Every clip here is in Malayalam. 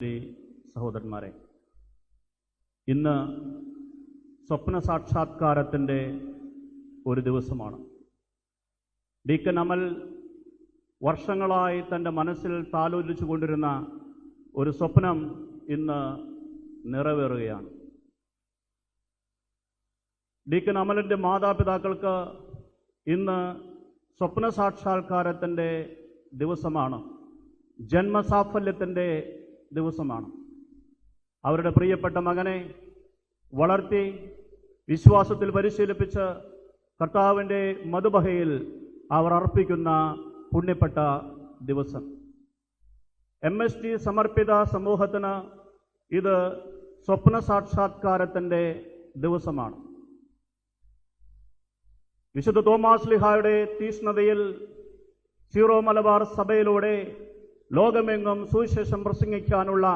സഹോദരന്മാരെ ഇന്ന് സ്വപ്ന സാക്ഷാത്കാരത്തിന്റെ ഒരു ദിവസമാണ്. ഡീക്കൻ അമൽ വർഷങ്ങളായി തന്റെ മനസ്സിൽ താലോലിച്ചു കൊണ്ടിരുന്ന ഒരു സ്വപ്നം ഇന്ന് നിറവേറുകയാണ്. ഡീക്കൻ അമലിന്റെ മാതാപിതാക്കൾക്ക് ഇന്ന് സ്വപ്ന സാക്ഷാത്കാരത്തിന്റെ ദിവസമാണ്. ജന്മസാഫല്യത്തിന്റെ ദിവസമാണ്. അവരുടെ പ്രിയപ്പെട്ട മകനെ വളർത്തി വിശ്വാസത്തിൽ പരിശീലിപ്പിച്ച് കർത്താവിന്റെ മധുബഹയിൽ അവർ അർപ്പിക്കുന്ന പുണ്യപ്പെട്ട ദിവസം. എം എസ് ടി സമർപ്പിത സമൂഹത്തിന് ഇത് സ്വപ്ന സാക്ഷാത്കാരത്തിന്റെ ദിവസമാണ്. വിശുദ്ധ തോമാസ് ലിഹായുടെ തീഷ്ണതയിൽ സീറോ മലബാർ സഭയിലൂടെ ലോകമെങ്ങും സുവിശേഷം പ്രസംഗിക്കാനുള്ള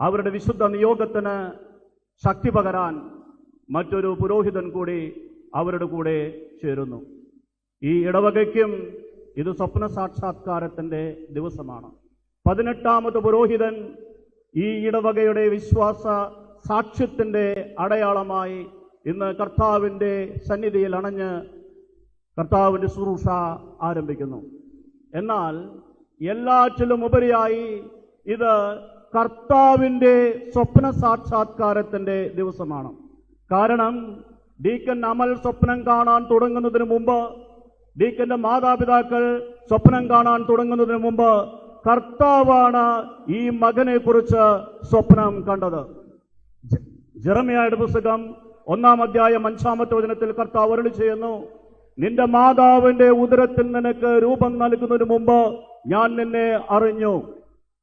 അവരുടെ വിശുദ്ധ നിയോഗത്തിന് ശക്തി പകരാൻ മറ്റൊരു പുരോഹിതൻ കൂടി അവരുടെ കൂടെ ചേരുന്നു. ഈ ഇടവകയ്ക്കും ഇത് സ്വപ്ന സാക്ഷാത്കാരത്തിന്റെ ദിവസമാണ്. പതിനെട്ടാമത് പുരോഹിതൻ ഈ ഇടവകയുടെ വിശ്വാസ സാക്ഷ്യത്തിന്റെ അടയാളമായി ഇന്ന് കർത്താവിന്റെ സന്നിധിയിൽ അണഞ്ഞ് കർത്താവിന്റെ ശുശ്രൂഷ ആരംഭിക്കുന്നു. എന്നാൽ എല്ലാറ്റിലും ഉപരിയായി ഇത് കർത്താവിന്റെ സ്വപ്ന സാക്ഷാത്കാരത്തിന്റെ ദിവസമാണ്. കാരണം ഡീക്കൻ അമൽ സ്വപ്നം കാണാൻ തുടങ്ങുന്നതിന് മുമ്പ് ഡീക്കന്റെ മാതാപിതാക്കൾ സ്വപ്നം കാണാൻ തുടങ്ങുന്നതിന് മുമ്പ് കർത്താവാണ് ഈ മകനെ കുറിച്ച് സ്വപ്നം കണ്ടത്. ജെറമിയായുടെ പുസ്തകം ഒന്നാം അധ്യായം അഞ്ചാമത്തെ വചനത്തിൽ കർത്താവ് അരളി ചെയ്യുന്നു നിന്റെ മാതാവിന്റെ ഉദരത്തിൽ നിനക്ക് രൂപം നൽകുന്നതിന് മുമ്പ് ഞാൻ നിന്നെ അറിഞ്ഞു.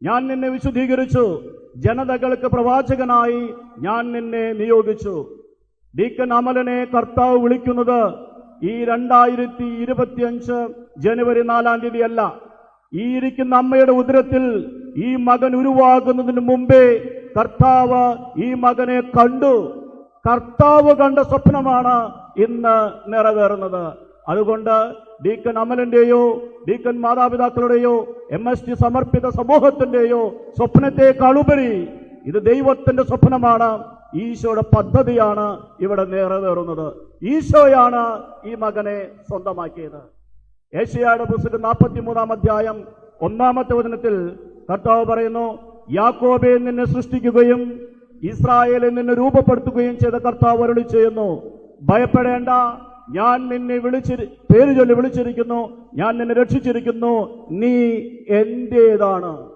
ഞാൻ നിന്നെ വിശുദ്ധീകരിച്ചു. ജനതകൾക്ക് പ്രവാചകനായി ഞാൻ നിന്നെ നിയോഗിച്ചു. ഡീക്കൻ അമലനെ കർത്താവ് വിളിക്കുന്നത് ഈ രണ്ടായിരത്തി ഇരുപത്തിയഞ്ച് ജനുവരി നാലാം തീയതി അല്ല ഈ ഇരിക്കുന്ന അമ്മയുടെ ഉദരത്തിൽ ഈ മകൻ ഉരുവാകുന്നതിന് മുമ്പേ കർത്താവ് ഈ മകനെ കണ്ടു. കർത്താവ് കണ്ട സ്വപ്നമാണ് ഇന്ന് നിറവേറുന്നത്. അതുകൊണ്ട് ഡീക്കൻ അമലിന്റെയോ ഡീക്കൻ മാതാപിതാക്കളുടെയോ എം എസ് ടി സമർപ്പിത സമൂഹത്തിന്റെയോ സ്വപ്നത്തെക്കാളുപരി ഇത് ദൈവത്തിന്റെ സ്വപ്നമാണ് ഈശോയുടെ പദ്ധതിയാണ് ഇവിടെ നിറവേറുന്നത്. ഈശോയാണ് ഈ മകനെ സ്വന്തമാക്കിയത്. ഏഷ്യയുടെ പുസ്തകം നാൽപ്പത്തി മൂന്നാം അധ്യായം ഒന്നാമത്തെ വചനത്തിൽ കർത്താവ് പറയുന്നു യാക്കോബെ നിന്നെ സൃഷ്ടിക്കുകയും ഇസ്രായേലിൽ നിന്നെ രൂപപ്പെടുത്തുകയും ചെയ്ത കർത്താവ് അരുളി ചെയ്യുന്നു. ഭയപ്പെടേണ്ട ഞാൻ നിന്നെ വിളിച്ചിരി പേര് ചൊല്ലി വിളിച്ചിരിക്കുന്നു. ഞാൻ നിന്നെ രക്ഷിച്ചിരിക്കുന്നു. നീ എന്റേതാണ്.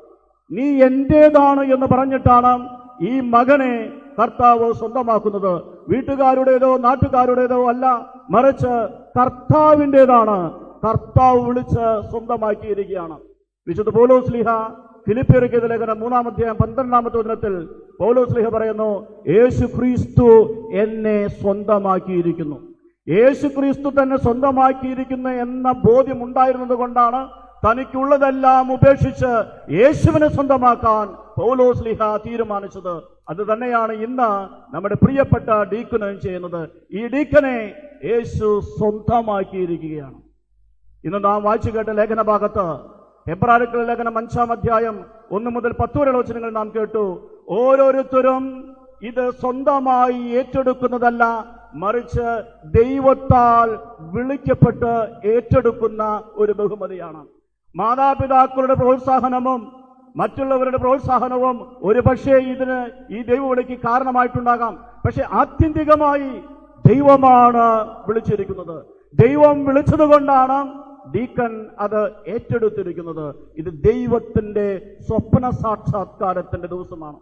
നീ എന്റേതാണ് എന്ന് പറഞ്ഞിട്ടാണ് ഈ മകനെ കർത്താവ് സ്വന്തമാക്കുന്നത്. വീട്ടുകാരുടേതോ നാട്ടുകാരുടേതോ അല്ല മറിച്ച് കർത്താവിന്റെതാണ് കർത്താവ് വിളിച്ച് സ്വന്തമാക്കിയിരിക്കുകയാണ്. വിശുദ്ധ പൗലോസ് ലിഹ ഫിലിപ്പിയർക്കെതിരെ ലേഖനം മൂന്നാമധ്യായം പന്ത്രണ്ടാമത്തെ ദിനത്തിൽ പൗലോസ് ലിഹ പറയുന്നു യേശു ക്രിസ്തു എന്നെ സ്വന്തമാക്കിയിരിക്കുന്നു. യേശു ക്രിസ്തു തന്നെ സ്വന്തമാക്കിയിരിക്കുന്നു എന്ന ബോധ്യം ഉണ്ടായിരുന്നത് കൊണ്ടാണ് തനിക്കുള്ളതെല്ലാം ഉപേക്ഷിച്ച് യേശുവിനെ സ്വന്തമാക്കാൻ പൗലോസ് ലിഹ തീരുമാനിച്ചത്. അത് തന്നെയാണ് ഇന്ന് നമ്മുടെ പ്രിയപ്പെട്ട ഡീക്കനും ചെയ്യുന്നത്. ഈ ഡീക്കനെ യേശു സ്വന്തമാക്കിയിരിക്കുകയാണ്. ഇന്ന് നാം വായിച്ചു കേട്ട ലേഖന ഭാഗത്ത് ഫെബ്രുവരിക്കുള്ള ലേഖനം അഞ്ചാം അധ്യായം ഒന്ന് മുതൽ പത്ത് വരെയുള്ള വചനങ്ങൾ നാം കേട്ടു. ഓരോരുത്തരും ഇത് സ്വന്തമായി ഏറ്റെടുക്കുന്നതല്ല മറിച്ച് ദൈവത്താൽ വിളിക്കപ്പെട്ട് ഏറ്റെടുക്കുന്ന ഒരു ബഹുമതിയാണ്. മാതാപിതാക്കളുടെ പ്രോത്സാഹനവും മറ്റുള്ളവരുടെ പ്രോത്സാഹനവും ഒരു പക്ഷേ ഇതിന് ഈ ദൈവവിളിക്ക് കാരണമായിട്ടുണ്ടാകാം. പക്ഷെ ആത്യന്തികമായി ദൈവമാണ് വിളിച്ചിരിക്കുന്നത്. ദൈവം വിളിച്ചതുകൊണ്ടാണ് ഡീക്കൻ അത് ഏറ്റെടുത്തിരിക്കുന്നത്. ഇത് ദൈവത്തിന്റെ സ്വപ്ന സാക്ഷാത്കാരത്തിന്റെ ദിവസമാണ്.